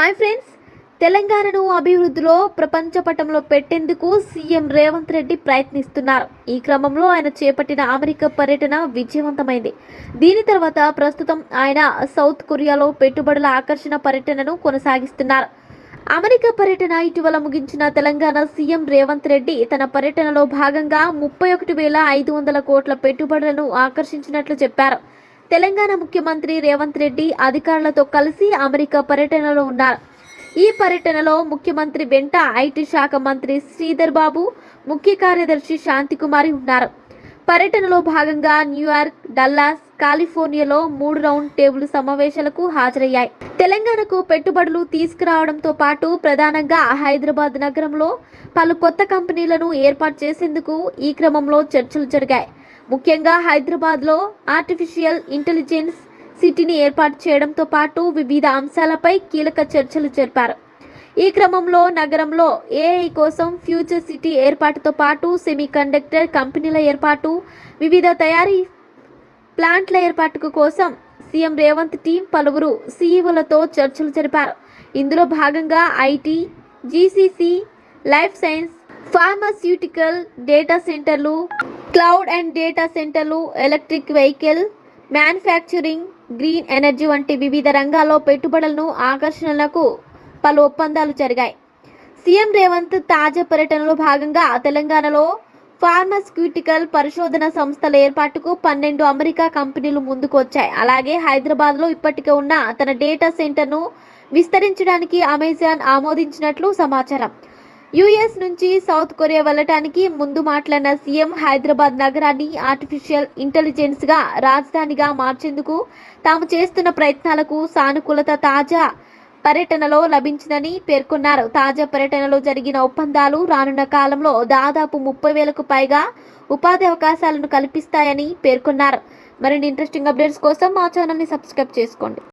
Hi friends. తెలంగాణను అభివృద్ధిలో ప్రపంచ పటంలో పెట్టేందుకు సీఎం రేవంత్ రెడ్డి ప్రయత్నిస్తున్నారు. ఈ క్రమంలో ఆయన చేపట్టిన అమెరికా పర్యటన విజయవంతమైంది. దీని తర్వాత ప్రస్తుతం ఆయన సౌత్ కొరియాలో పెట్టుబడుల ఆకర్షణ పర్యటనను కొనసాగిస్తున్నారు. అమెరికా పర్యటన ఇటీవల ముగించిన తెలంగాణ సీఎం రేవంత్ రెడ్డి తన పర్యటనలో భాగంగా ముప్పై ఒకటి వేల ఐదు వందల కోట్ల పెట్టుబడులను ఆకర్షించినట్లు చెప్పారు. తెలంగాణ ముఖ్యమంత్రి రేవంత్ రెడ్డి అధికారులతో కలిసి అమెరికా పర్యటనలో ఉన్నారు. ఈ పర్యటనలో ముఖ్యమంత్రి వెంట ఐటీ శాఖ మంత్రి శ్రీధర్ బాబు ముఖ్య కార్యదర్శి శాంతికుమారి ఉన్నారు. పర్యటనలో భాగంగా న్యూయార్క్ డల్లాస్ కాలిఫోర్నియాలో మూడు రౌండ్ టేబుల్ సమావేశాలకు హాజరయ్యాయి. తెలంగాణకు పెట్టుబడులు తీసుకురావడంతో పాటు ప్రధానంగా హైదరాబాద్ నగరంలో పలు కొత్త కంపెనీలను ఏర్పాటు చేసేందుకు ఈ క్రమంలో చర్చలు జరిగాయి. ముఖ్యంగా హైదరాబాద్లో ఆర్టిఫిషియల్ ఇంటెలిజెన్స్ సిటీని ఏర్పాటు చేయడంతో పాటు వివిధ అంశాలపై కీలక చర్చలు జరిపారు. ఈ క్రమంలో నగరంలో ఏఐ కోసం ఫ్యూచర్ సిటీ ఏర్పాటుతో పాటు సెమీ కండక్టర్ కంపెనీల ఏర్పాటు వివిధ తయారీ ప్లాంట్ల ఏర్పాటుకు కోసం సీఎం రేవంత్ టీం పలువురు సీఈఓలతో చర్చలు జరిపారు. ఇందులో భాగంగా IT GCC life science pharmaceutical data సెంటర్లు క్లౌడ్ అండ్ డేటా సెంటర్లు electric vehicle manufacturing green energy వంటి వివిధ రంగాల్లో పెట్టుబడులను ఆకర్షణలకు పలు ఒప్పందాలు జరిగాయి. సీఎం రేవంత్ తాజా పర్యటనలో భాగంగా తెలంగాణలో ఫార్మస్క్యూటికల్ పరిశోధన సంస్థల ఏర్పాటుకు పన్నెండు అమెరికా కంపెనీలు ముందుకు వచ్చాయి అలాగే హైదరాబాద్లో ఇప్పటికే ఉన్న తన డేటా సెంటర్ను విస్తరించడానికి అమెజాన్ ఆమోదించినట్లు సమాచారం. యుఎస్ నుంచి సౌత్ కొరియా వెళ్ళటానికి ముందు మాట్లాడిన సీఎం హైదరాబాద్ నగరాన్ని ఆర్టిఫిషియల్ ఇంటెలిజెన్స్గా రాజధానిగా మార్చేందుకు తాము చేస్తున్న ప్రయత్నాలకు సానుకూలత తాజా పర్యటనలో లభించిందని పేర్కొన్నారు. తాజా పర్యటనలో జరిగిన ఒప్పందాలు రానున్న కాలంలో దాదాపు ముప్పై వేలకు పైగా ఉపాధి అవకాశాలను కల్పిస్తాయని పేర్కొన్నారు. మరిన్ని ఇంట్రెస్టింగ్ అప్డేట్స్ కోసం మా ఛానల్ని సబ్స్క్రైబ్ చేసుకోండి.